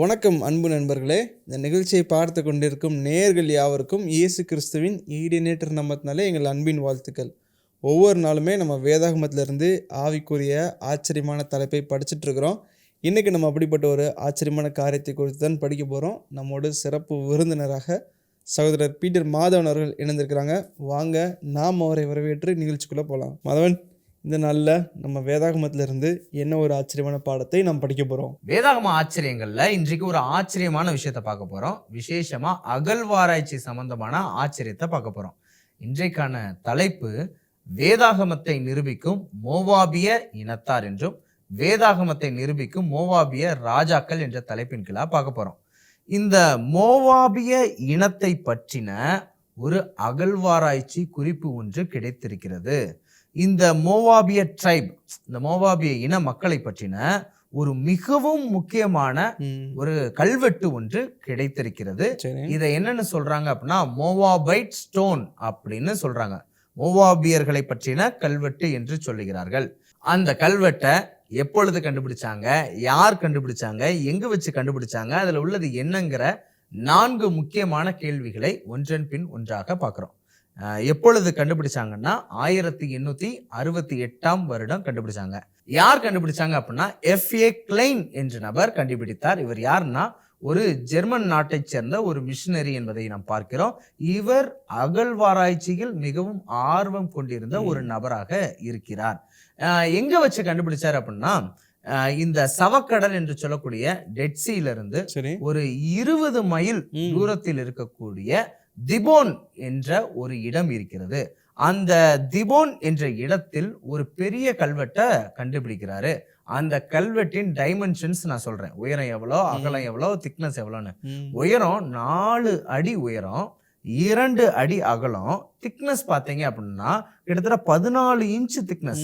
வணக்கம் அன்பு நண்பர்களே. இந்த நிகழ்ச்சியை பார்த்து கொண்டிருக்கும் நேர்கள் யாவருக்கும் இயேசு கிறிஸ்துவின் ஈடினேட்டர் நம்பத்தினாலே எங்கள் அன்பின் வாழ்த்துக்கள். ஒவ்வொரு நாளுமே நம்ம வேதாகமத்திலிருந்து ஆவிக்குரிய ஆச்சரியமான தலைப்பை படிச்சுட்ருக்குறோம் இன்றைக்கி நம்ம அப்படிப்பட்ட ஒரு ஆச்சரியமான காரியத்தை குறித்து தான் படிக்க போகிறோம் நம்மோட சிறப்பு விருந்தினராக சகோதரர் பீட்டர் மாதவன் அவர்கள் இணைந்திருக்கிறாங்க. வாங்க நாம் அவரை வரவேற்று நிகழ்ச்சிக்குள்ளே போகலாம் மாதவன். இந்த நாளில் நம்ம வேதாகமத்திலிருந்து என்ன ஒரு ஆச்சரியமான பாடத்தை நாம் படிக்க போகிறோம் வேதாகம ஆச்சரியங்களில் இன்றைக்கு ஒரு ஆச்சரியமான விஷயத்தை பார்க்க போகிறோம் விசேஷமாக அகழ்வாராய்ச்சி சம்பந்தமான ஆச்சரியத்தை பார்க்க போகிறோம் இன்றைக்கான தலைப்பு வேதாகமத்தை நிரூபிக்கும் மோவாபிய இனத்தார் என்றும் வேதாகமத்தை நிரூபிக்கும் மோவாபிய ராஜாக்கள் என்ற தலைப்பின் கீழாக பார்க்க போகிறோம் இந்த மோவாபிய இனத்தை பற்றின ஒரு அகழ்வாராய்ச்சி குறிப்பு ஒன்று கிடைத்திருக்கிறது. இந்த மோவாபிய ட்ரைப் இந்த மோவாபிய இன மக்களை பற்றின ஒரு மிகவும் முக்கியமான ஒரு கல்வெட்டு ஒன்று கிடைத்திருக்கிறது. இதை என்னன்னு சொல்றாங்க அப்படின்னா மோவாபைட் ஸ்டோன் அப்படின்னு சொல்றாங்க. மோவாபியர்களை பற்றின கல்வெட்டு என்று சொல்லுகிறார்கள். அந்த கல்வெட்டை எப்பொழுது கண்டுபிடிச்சாங்க யார் கண்டுபிடிச்சாங்க எங்க வச்சு கண்டுபிடிச்சாங்க அதுல உள்ளது என்னங்கிற நான்கு முக்கியமான கேள்விகளை ஒன்றன் பின் ஒன்றாக பார்க்குறோம். எப்பொழுது கண்டுபிடிச்சாங்கன்னா ஆயிரத்தி எண்ணூத்தி அறுபத்தி எட்டாம் வருடம் கண்டுபிடிச்சாங்க. யார் கண்டுபிடிச்சாங்க அப்படின்னா எஃப்ஏ கிளைன் என்ற நபர் கண்டுபிடித்தார். இவர் யாருன்னா ஒரு ஜெர்மன் நாட்டைச் சேர்ந்த ஒரு மிஷினரி என்பதை நாம் பார்க்கிறோம். இவர் அகழ்வாராய்ச்சியில் மிகவும் ஆர்வம் கொண்டிருந்த ஒரு நபராக இருக்கிறார். எங்க வச்சு கண்டுபிடிச்சார் அப்படின்னா இந்த சவக்கடல் என்று சொல்லக்கூடிய டெட்சியில இருந்து சரி. ஒரு இருபது மைல். தூரத்தில் இருக்கக்கூடிய திபோன் என்ற ஒரு இடம் இருக்கிறது. அந்த திபோன் என்ற இடத்தில் ஒரு பெரிய கல்வெட்டை கண்டுபிடிக்கிறாரு. அந்த கல்வெட்டின் டைமென்ஷன்ஸ் நான் சொல்றேன். உயரம் எவ்வளோ அகலம் எவ்வளோ திக்னஸ் எவ்வளோன்னு. உயரம் நாலு அடி உயரம். இரண்டு அடி அகலம் திக்னஸ் பார்த்தீங்க அப்படின்னா கிட்டத்தட்ட பதினாலு இன்ச்சு திக்னஸ்.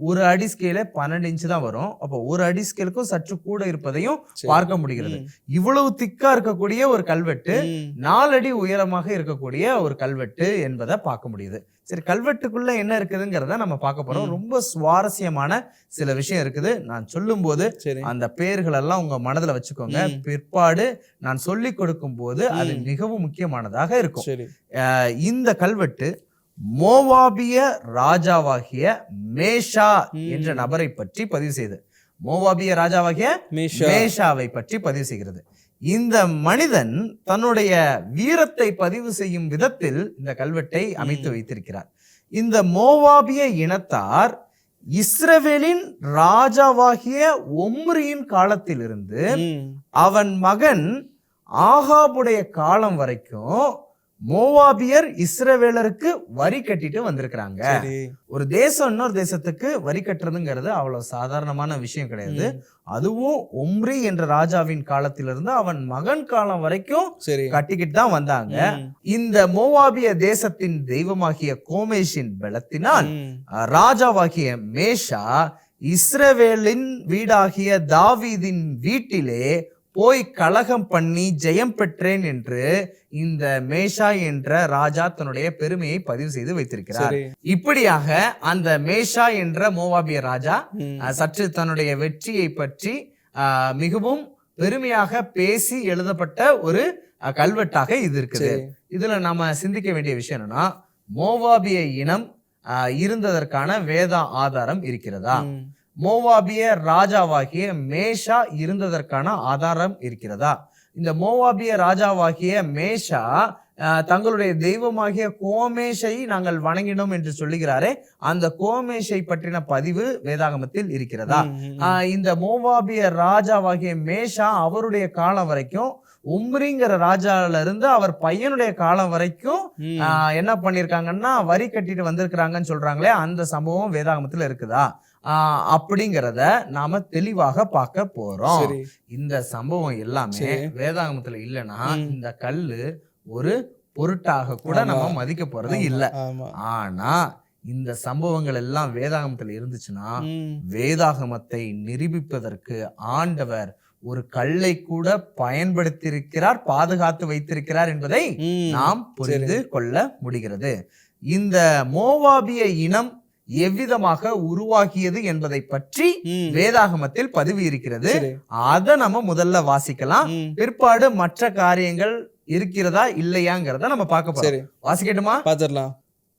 ஒரு அடி ஸ்கேல பன்னெண்டு இன்ச்சு தான் வரும் அப்போ ஒரு அடி ஸ்கேலுக்கும் சற்று கூட இருப்பதையும். பார்க்க முடிகிறது. இவ்வளவு திக்கா இருக்கக்கூடிய ஒரு கல்வெட்டு ம். நாலடி உயரமாக இருக்கக்கூடிய ஒரு கல்வெட்டு என்பதை பார்க்க முடியுது சரி கல்வெட்டுக்குள்ள என்ன இருக்குதுங்கிறத நம்ம பார்க்க போறோம். ரொம்ப சுவாரஸ்யமான சில விஷயம் இருக்குது. நான் சொல்லும்போது சரி. அந்த பெயர்கள் எல்லாம் உங்க மனதுல வச்சுக்கோங்க. பிற்பாடு நான் சொல்லி கொடுக்கும் போது அது. மிகவும் முக்கியமானதாக இருக்கும். இந்த கல்வெட்டு மோவாபிய ராஜாவாகிய மேஷா. என்ற நபரை பற்றி பதிவு செய்து. மோவாபிய ராஜாவாகிய மேஷா. மேஷாவை பற்றி பதிவு செய்கிறது. இந்த மனிதன் தன்னுடைய வீரத்தை பதிவு செய்யும் விதத்தில் இந்த கல்வெட்டை அமைத்து. வைத்திருக்கிறார் இந்த மோவாபிய இனத்தார் இஸ்ரவேலின் ராஜாவாகிய ஒம்ரியின் காலத்திலிருந்து. அவன் மகன் ஆகாபுடைய காலம் வரைக்கும் மோவாபியர் இஸ்ரவேலருக்கு வரி கட்டிட்டு வந்திருக்கிறாங்க. ஒரு தேசம் இன்னொரு தேசத்துக்கு வரி கட்டுறதுங்கிறது அவ்வளவு சாதாரணமான விஷயம் கிடையாது. அதுவும் ஒம்ரி என்ற ராஜாவின் காலத்திலிருந்து அவன் மகன் காலம் வரைக்கும் கட்டிக்கிட்டு தான் வந்தாங்க. இந்த மோவாபிய தேசத்தின் தெய்வமாகிய கோமேஷின் பலத்தினால் ராஜாவாகிய மேஷா இஸ்ரவேலின் வீடாகிய தாவீதின் வீட்டிலே போய் கலகம் பண்ணி ஜெயம் பெற்றேன் என்று இந்த மேஷா என்ற ராஜா தன்னுடைய பெருமையை பதிவு செய்து வைத்திருக்கிறார். இப்படியாக அந்த மேஷா என்ற மோவாபிய ராஜா சற்று தன்னுடைய வெற்றியை பற்றி அஹ், மிகவும் பெருமையாக பேசி எழுதப்பட்ட ஒரு கல்வெட்டாக இது இருக்குது. இதுல நாம சிந்திக்க வேண்டிய விஷயம் என்னன்னா மோவாபிய இனம் இருந்ததற்கான வேத ஆதாரம் இருக்கிறதா. மோவாபிய ராஜாவாகிய மேஷா இருந்ததற்கான ஆதாரம் இருக்கிறதா? இந்த மோவாபிய ராஜாவாகிய மேஷா தங்களுடைய தெய்வமாகிய கோமேஷை நாங்கள் வணங்கினோம் என்று சொல்லுகிறாரே அந்த கோமேஷை பற்றின பதிவு வேதாகமத்தில் இருக்கிறதா? இந்த மோவாபிய ராஜாவாகிய மேஷா அவருடைய காலம் வரைக்கும் உம்ரிங்கிற ராஜால இருந்து அவர் பையனுடைய காலம் வரைக்கும் என்ன பண்ணிருக்காங்கன்னா வரி கட்டிட்டு வந்திருக்கிறாங்கன்னு சொல்றாங்களே அந்த சம்பவம் வேதாகமத்துல இருக்குதா? அப்படிங்கிறத நாம தெளிவாக பார்க்க போறோம் இந்த சம்பவம் எல்லாமே. வேதாகமத்துல இல்லைன்னா. இந்த கல்லு ஒரு பொருட்டாக கூட. நம்ம மதிக்க போறது இல்ல ஆனா இந்த சம்பவங்கள் எல்லாம் வேதாகமத்துல இருந்துச்சுன்னா. வேதாகமத்தை நிரூபிப்பதற்கு ஆண்டவர் ஒரு கல்லை கூட பயன்படுத்தியிருக்கிறார் பாதுகாத்து வைத்திருக்கிறார் என்பதை. நாம் புரிந்து கொள்ள முடிகிறது இந்த மோவாபிய இனம் எவ்விதமாக உருவாகியது என்பதை பற்றி. வேதாகமத்தில் பதிவு இருக்கிறது. அத நம்ம முதல்ல வாசிக்கலாம். பிற்பாடு மற்ற காரியங்கள் இருக்கிறதா இல்லையாங்கிறத நம்ம பார்க்க போறோம். வாசிக்கட்டுமா? பாத்திரலாம்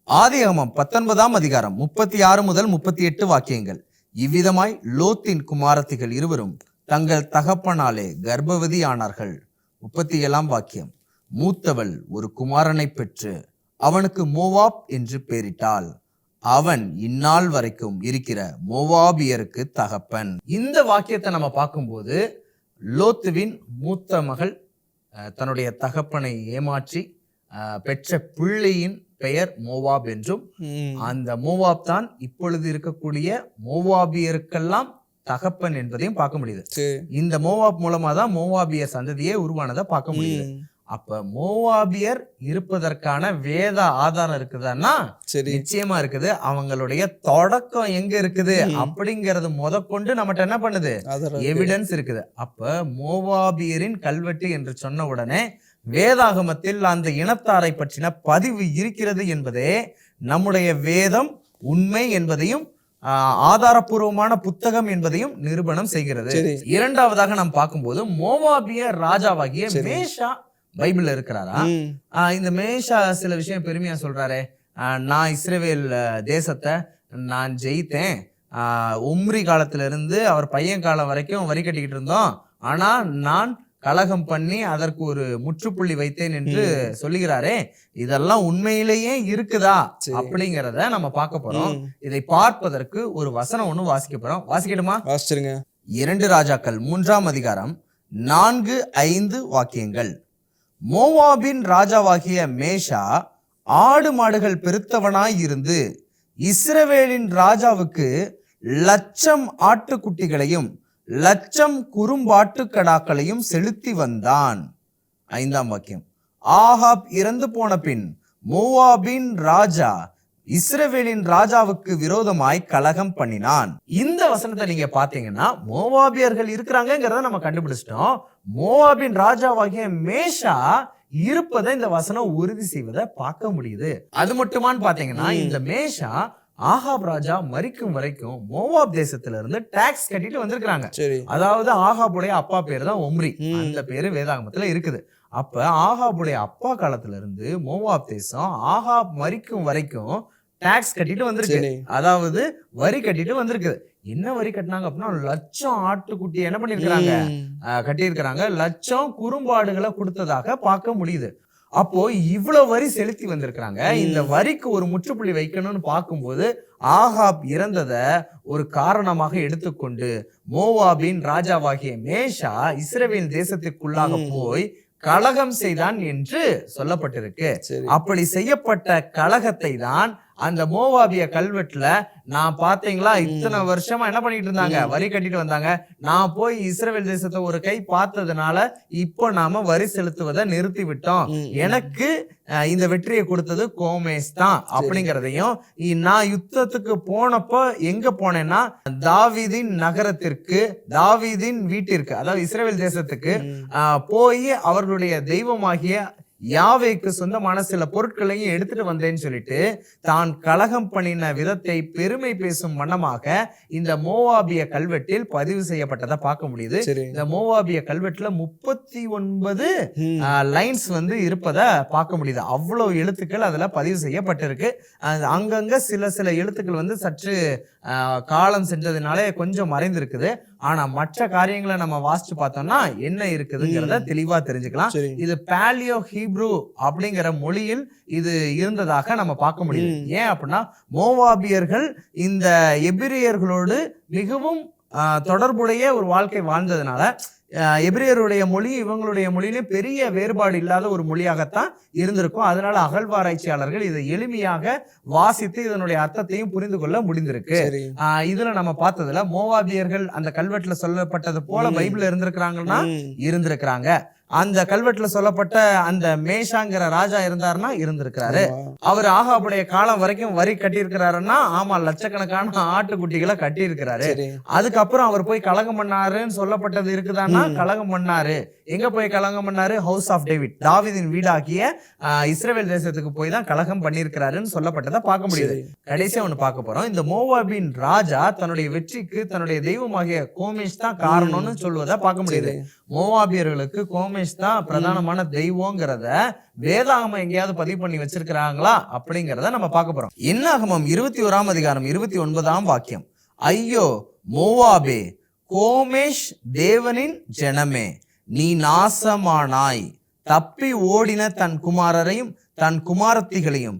ஆதியாகமம் பத்தொன்பதாம் அதிகாரம் முப்பத்தி ஆறு முதல் முப்பத்தி எட்டு வாக்கியங்கள். இவ்விதமாய் லோத்தின் குமாரத்திகள் இருவரும் தங்கள் தகப்பனாலே கர்ப்பவதி ஆனார்கள் முப்பத்தி ஏழாம் வாக்கியம். மூத்தவள் ஒரு குமாரனை பெற்று அவனுக்கு மோவாப் என்று பெயரிட்டாள் அவன் இந்நாள் வரைக்கும் இருக்கிற மோவாபியருக்கு தகப்பன் இந்த வாக்கியத்தை நம்ம பார்க்கும்போது லோத்துவின் மூத்த மகள் தன்னுடைய தகப்பனை ஏமாற்றி பெற்ற பிள்ளையின் பெயர் மோவாப் என்றும். அந்த மோவாப் தான் இப்பொழுது இருக்கக்கூடிய மோவாபியருக்கெல்லாம் தகப்பன் என்பதையும் பார்க்க முடியுது இந்த மோவாப் மூலமா தான் மோவாபிய சந்ததியே உருவானதை பார்க்க முடியுது. அப்ப மோவாபியர் இருப்பதற்கான வேத ஆதாரம் இருக்குதான்னா சரி. நிச்சயமா இருக்குது. அவங்களுடைய தொடக்கம் எங்க இருக்குது? அப்படிங்கறது முதற்கொண்டு நம்மகிட்ட என்ன பண்ணுது? எவிடன்ஸ் இருக்குது. அப்ப மோவாபியரின் கல்வெட்டு என்று சொன்ன உடனே வேதாகமத்தில் அந்த இனத்தாரை பற்றின பதிவு இருக்கிறது என்பதே நம்முடைய வேதம் உண்மை என்பதையும் ஆஹ், ஆதாரப்பூர்வமான புத்தகம் என்பதையும் நிரூபணம் செய்கிறது. இரண்டாவதாக நாம் பார்க்கும்போது மோவாபிய ராஜாவாகிய. மேஷா பைபிள்ல இருக்கிறாரா? இந்த மேஷா சில விஷயம் பெருமையா சொல்றாரு. நான் இஸ்ரேவேல் தேசத்தை நான் ஜெயித்தேன். ஆஹ் உம்ரி காலத்துல இருந்து அவர் பையன் காலம் வரைக்கும் வரி கட்டிக்கிட்டு இருந்தோம். ஆனா நான் கலகம் பண்ணி அதற்கு ஒரு முற்றுப்புள்ளி வைத்தேன் என்று சொல்லுகிறாரே. இதெல்லாம் உண்மையிலேயே இருக்குதா. அப்படிங்கிறத நம்ம பார்க்க போறோம். இதை பார்ப்பதற்கு ஒரு வசனம் ஒண்ணு வாசிக்க போறோம். வாசிக்கட்டுமா? வாசிச்சிருங்க. இரண்டு ராஜாக்கள் மூன்றாம் அதிகாரம் நான்கு ஐந்து வாக்கியங்கள். மோவாபின் ராஜாவாகிய மேஷா ஆடு மாடுகள் பெருத்தவனாய் இருந்து இஸ்ரவேலின் ராஜாவுக்கு லட்சம் ஆட்டுக்குட்டிகளையும் லட்சம் குறும்பாட்டுக்கடாக்களையும் செலுத்தி வந்தான். ஐந்தாம் வாக்கியம். ஆஹாப் இறந்து போன பின் மோவாபின் ராஜா இஸ்ரவேலின் ராஜாவுக்கு விரோதமாய் கலகம் பண்ணினான். இந்த வசனத்தை நீங்க பாத்தீங்கன்னா மோவாபியர்கள் இருக்கிறாங்கிறத நம்ம கண்டுபிடிச்சிட்டோம். மோவாபின் ராஜாவாகிய மேஷா இருப்பதை இந்த வசனம் உறுதி செய்வதை பார்க்க முடியுது. அது மட்டுமான்னு பாத்தீங்கன்னா இந்த மேஷா ஆகாப் ராஜா மரிக்கும் வரைக்கும் மோவாப் தேசத்துல இருந்து டாக்ஸ் கட்டிட்டு வந்திருக்காங்க சரி. அதாவது ஆகாபுடைய அப்பா பேர் தான் ஒம்ரி. அந்த பேரு வேதாகமத்துல இருக்குது. அப்ப ஆகாபுடைய அப்பா காலத்துல இருந்து மோவாப் தேசம் ஆகாப் மரிக்கும் வரைக்கும் டாக்ஸ் கட்டிட்டு வந்திருக்கு. அதாவது வரி கட்டிட்டு வந்திருக்குது. என்ன வரி கட்டினாங்க அப்படின்னா லட்சம் ஆட்டுக்குட்டி என்ன பண்ணிருக்கிறாங்க. கட்டியிருக்கிறாங்க. லட்சம் குறும்பாடுகளை கொடுத்ததாக பார்க்க முடியுது. அப்போ இவ்வளவு வரி செலுத்தி வந்திருக்கிறாங்க. இந்த வரிக்கு ஒரு முற்றுப்புள்ளி வைக்கணும்னு பார்க்கும்போது ஆகாப் இறந்தத ஒரு காரணமாக எடுத்துக்கொண்டு மோவாபின் ராஜாவாகிய மேஷா இஸ்ரவேல் தேசத்திற்குள்ளாக. போய் கலகம் செய்தான் என்று சொல்லப்பட்டிருக்கு. அப்படி செய்யப்பட்ட கலகத்தை தான் அந்த மோவாபிய கல்வெட்டுல நான் பாத்தீங்களா இத்தனை வருஷமா என்ன பண்ணிட்டு இருந்தாங்க. வரி கட்டிட்டு வந்தாங்க. நான் போய் இஸ்ரவேல் தேசத்தை ஒரு கை பார்த்ததுனால இப்போ நாம வரி செலுத்துவதை நிறுத்தி விட்டோம். எனக்கு இந்த வெற்றியை கொடுத்தது கோமேஸ் தான் அப்படிங்கறதையும் நான் யுத்தத்துக்கு போனப்போ எங்க போனேன்னா தாவீதின் நகரத்திற்கு தாவீதின் வீட்டிற்கு அதாவது இஸ்ரவேல் தேசத்துக்கு போய் அவர்களுடைய தெய்வமாகிய யாவேக்கு சொந்தமான சில பொருட்களையும் எடுத்துட்டு வந்தேன்னு சொல்லிட்டு தான் கலகம் பண்ணின விதத்தை பெருமை பேசும் வண்ணமாக இந்த மோவாபிய கல்வெட்டில் பதிவு செய்யப்பட்டதை பார்க்க முடியுது. இந்த மோவாபிய கல்வெட்டுல முப்பத்தி ஒன்பது. லைன்ஸ் வந்து இருப்பதை பார்க்க முடியுது. அவ்வளவு எழுத்துக்கள் அதுல பதிவு செய்யப்பட்டிருக்கு. அங்கங்க சில சில எழுத்துக்கள் வந்து சற்று காலம் சென்றதுனாலே கொஞ்சம் மறைந்திருக்குது. ஆனா மற்ற காரியங்களை நம்ம வாசிச்சு பார்த்தோம்னா என்ன இருக்குதுங்கிறத தெளிவா தெரிஞ்சுக்கலாம். இது பாலியோ ஹீப்ரு அப்படிங்கிற மொழியில் இது இருந்ததாக நம்ம பார்க்க முடியுது. ம். ஏன் அப்படின்னா மோவாபியர்கள் இந்த எபிரியர்களோடு மிகவும் ஆஹ், தொடர்புடைய ஒரு வாழ்க்கை வாழ்ந்ததுனால எபிரியருடைய மொழி இவங்களுடைய மொழியிலே பெரிய வேறுபாடு இல்லாத ஒரு மொழியாகத்தான் இருந்திருக்கும் அதனால அகழ்வாராய்ச்சியாளர்கள் இதை எளிமையாக வாசித்து இதனுடைய அர்த்தத்தையும் புரிந்து கொள்ள முடிந்திருக்கு இதுல நம்ம பார்த்ததுல மோவாபியர்கள் அந்த கல்வெட்டுல சொல்லப்பட்டது போல ம். பைபிள்ல இருந்திருக்கிறாங்கன்னா. இருந்திருக்கிறாங்க அந்த கல்வெட்டுல சொல்லப்பட்ட அந்த மேஷாங்கிற ராஜா இருந்தாருன்னா இருந்திருக்கிறாரு. அவர் ஆகாபுடைய காலம் வரைக்கும் வரி கட்டியிருக்கிறாருன்னா ஆமா லட்சக்கணக்கான ஆட்டுக்குட்டிகளை கட்டியிருக்கிறாரு. அதுக்கப்புறம் அவர் போய் கலகம் பண்ணாருன்னு சொல்லப்பட்டது இருக்குதான்னா. கலகம் பண்ணாரு. எங்க போய் கலகம் பண்ணாரு? ஹவுஸ் ஆஃப் டேவிட் தாவீதின் வீடாகிய ஆஹ், இஸ்ரவேல் தேசத்துக்கு போய் தான் கலகம் பண்ணியிருக்கிறாருன்னு சொல்லப்பட்டதை பார்க்க முடியுது. கடைசியா ஒண்ணு பார்க்க போறோம். இந்த மோவாபின் ராஜா தன்னுடைய வெற்றிக்கு தன்னுடைய தெய்வமாகிய கோமேஷ் தான் காரணம்னு சொல்வதை பார்க்க முடியுது. மோவாபியர்களுக்கு கோமேஷ் தான் பிரதானமான தெய்வங்கிறத வேதாகமம் எங்கேயாவது பதிவு பண்ணி வச்சிருக்கிறாங்களா அப்படிங்கிறத நம்ம பார்க்க போறோம். என்னாகமம் இருபத்தி ஓராம் அதிகாரம் இருபத்தி ஒன்பதாம் வாக்கியம். ஐயோ மோவாபே கோமேஷ் தேவனின் ஜனமே நீ நாசமானாய். தப்பி ஓடின தன் குமாரரையும் தன் குமாரத்திகளையும்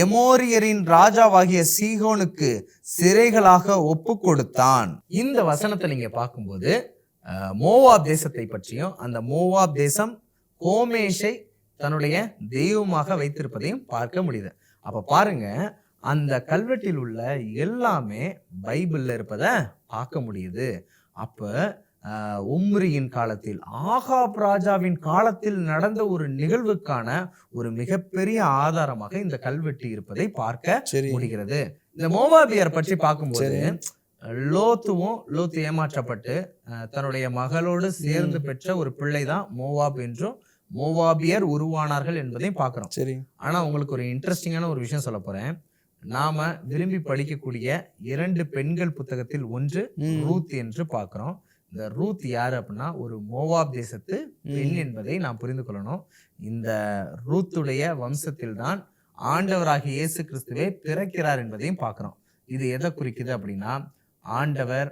எமோரியரின் ராஜாவாகிய சீகோனுக்கு சிறைகளாக ஒப்பு கொடுத்தான் இந்த வசனத்தை நீங்க பார்க்கும்போது மோவாப் தேசத்தை பற்றியும் அந்த மோவாப் தேசம் கோமேஷை தன்னுடைய தெய்வமாக வைத்திருப்பதையும் பார்க்க முடியுது. அப்ப பாருங்க அந்த கல்வெட்டில் உள்ள எல்லாமே பைபிள்ல இருப்பதை பார்க்க முடியுது. அப்ப உம்ரியின் காலத்தில் ஆகாப் ராஜாவின் காலத்தில் நடந்த ஒரு நிகழ்வுக்கான ஒரு மிகப்பெரிய ஆதாரமாக இந்த கல்வெட்டு இருப்பதை பார்க்க முடிகிறது. இந்த மோவாபியர் பற்றி பார்க்கும்போது லோத்துவும் லோத்து ஏமாற்றப்பட்டு தன்னுடைய மகளோடு சேர்ந்து பெற்ற ஒரு பிள்ளை தான் மோவாப் என்றும் மோவாபியர் உருவானார்கள் என்பதையும் பார்க்கிறோம். சரி. ஆனா உங்களுக்கு ஒரு இன்ட்ரெஸ்டிங்கான ஒரு விஷயம் சொல்ல போறேன். நாம விரும்பி படிக்கக்கூடிய இரண்டு பெண்கள் புத்தகத்தில் ஒன்று. ரூத் என்று பார்க்கிறோம். இந்த ரூத் யாரு அப்படின்னா ஒரு மோவாப் தேசத்து பெண் என்பதை நாம் புரிந்து கொள்ளணும். இந்த ரூத்துடைய வம்சத்தில் தான் ஆண்டவராகிய இயேசு கிறிஸ்துவே பிறக்கிறார் என்பதையும் பார்க்கிறோம். இது எதை குறிக்குது அப்படின்னா ஆண்டவர்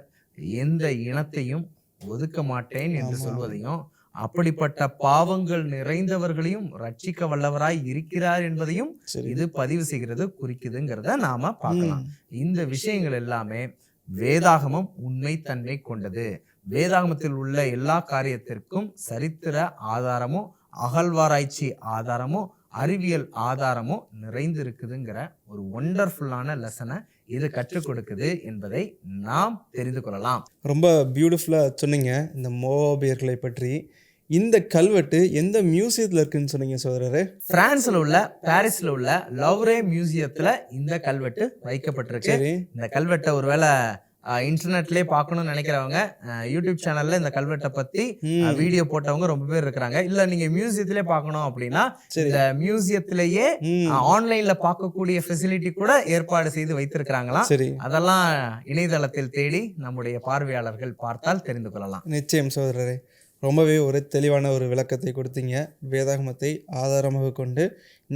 எந்த இனத்தையும் ஒதுக்க மாட்டேன் என்று. சொல்வதையும் அப்படிப்பட்ட பாவங்கள் நிறைந்தவர்களையும் ரட்சிக்க வல்லவராய் இருக்கிறார் என்பதையும் இது பதிவு செய்கிறது குறிக்குதுங்கிறத நாம பார்க்கலாம். இந்த விஷயங்கள் எல்லாமே வேதாகமம் உண்மை தன்மை கொண்டது வேதாகமத்தில் உள்ள எல்லா காரியத்திற்கும் சரித்திர ஆதாரமும் அகழ்வாராய்ச்சி ஆதாரமும் அறிவியல் ஆதாரமும் நிறைந்து இருக்குதுங்கிற ஒரு ஒண்டர்ஃபுல்லான லெசனை இது கற்றுக் கொடுக்குது என்பதை நாம் தெரிந்து கொள்ளலாம். ரொம்ப பியூட்டிஃபுல்லாக சொன்னீங்க. இந்த மோவாபியர்களை பற்றி. இந்த கல்வெட்டு எந்த மியூசியத்தில் இருக்குன்னு சொன்னீங்க சோதரரே? பிரான்ஸ்ல உள்ள பாரிஸ்ல உள்ள லவ்ரே மியூசியத்துல இந்த கல்வெட்டு வைக்கப்பட்டிருக்கு. இந்த கல்வெட்டை ஒருவேளை இன்டர்நெட்லயே பார்க்கணும்னு நினைக்கிறவங்க யூடியூப் சேனல்ல இந்த கல்வெட்டை பத்தி வீடியோ போட்டவங்க ரொம்ப பேர் இருக்கிறாங்க. இல்ல நீங்க மியூசியத்திலே பார்க்கணும் அப்படின்னா இந்த மியூசியத்திலேயே. ஆன்லைன்ல பார்க்கக்கூடிய ஃபெசிலிட்டி கூட ஏற்பாடு செய்து வைத்திருக்கிறாங்களாம். சரி. அதெல்லாம் இணையதளத்தில் தேடி நம்முடைய பார்வையாளர்கள் பார்த்தால் தெரிந்து கொள்ளலாம். நிச்சயம் சோதரரே. ரொம்பவே ஒரு தெளிவான ஒரு விளக்கத்தை கொடுத்தீங்க. வேதாகமத்தை ஆதாரமாக கொண்டு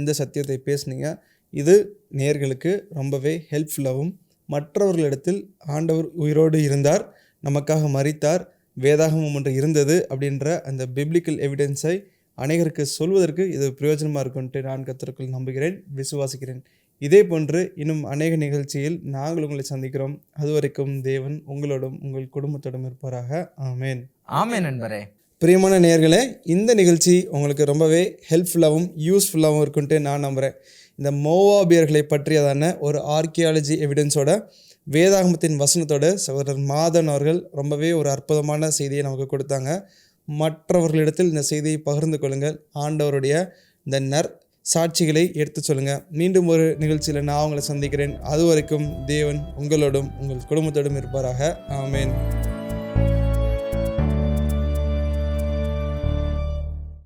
இந்த சத்தியத்தை பேசுனீங்க. இது நேர்களுக்கு ரொம்பவே ஹெல்ப்ஃபுல்லாகவும் மற்றவர்களிடத்தில் ஆண்டவர் உயிரோடு இருந்தார் நமக்காக மறித்தார் வேதாகமம் ஒன்று இருந்தது அப்படின்ற அந்த பிப்ளிக்கல் எவிடன்ஸை அநேகருக்கு சொல்வதற்கு இது பிரயோஜனமாக இருக்கும்ட்டு நான் கத்திற்குள் நம்புகிறேன் விசுவாசிக்கிறேன். இதே போன்று இன்னும் அநேக நிகழ்ச்சியில் நாங்கள் உங்களை சந்திக்கிறோம். அதுவரைக்கும் தேவன் உங்களோடும் உங்கள் குடும்பத்தோடும் இருப்பாராக. ஆமென். ஆமே நண்பரே. பிரியமான நேயர்களே இந்த நிகழ்ச்சி உங்களுக்கு ரொம்பவே ஹெல்ப்ஃபுல்லாகவும் யூஸ்ஃபுல்லாகவும் இருக்குன்ட்டு நான் நம்புகிறேன் இந்த மோவாபியர்களை பற்றியதான ஒரு ஆர்கியாலஜி எவிடன்ஸோட வேதாகமத்தின் வசனத்தோட சகோதரர் மாதன் அவர்கள் ரொம்பவே ஒரு அற்புதமான செய்தியை நமக்கு கொடுத்தாங்க. மற்றவர்களிடத்தில் இந்த செய்தியை பகிர்ந்து கொள்ளுங்கள். ஆண்டவருடைய இந்த நற் சாட்சிகளை எடுத்து சொல்லுங்கள் மீண்டும் ஒரு நிகழ்ச்சியில் நான் உங்களை சந்திக்கிறேன். அது வரைக்கும் தேவன் உங்களோடும் உங்கள் குடும்பத்தோடும் இருப்பாராக. ஆமேன்.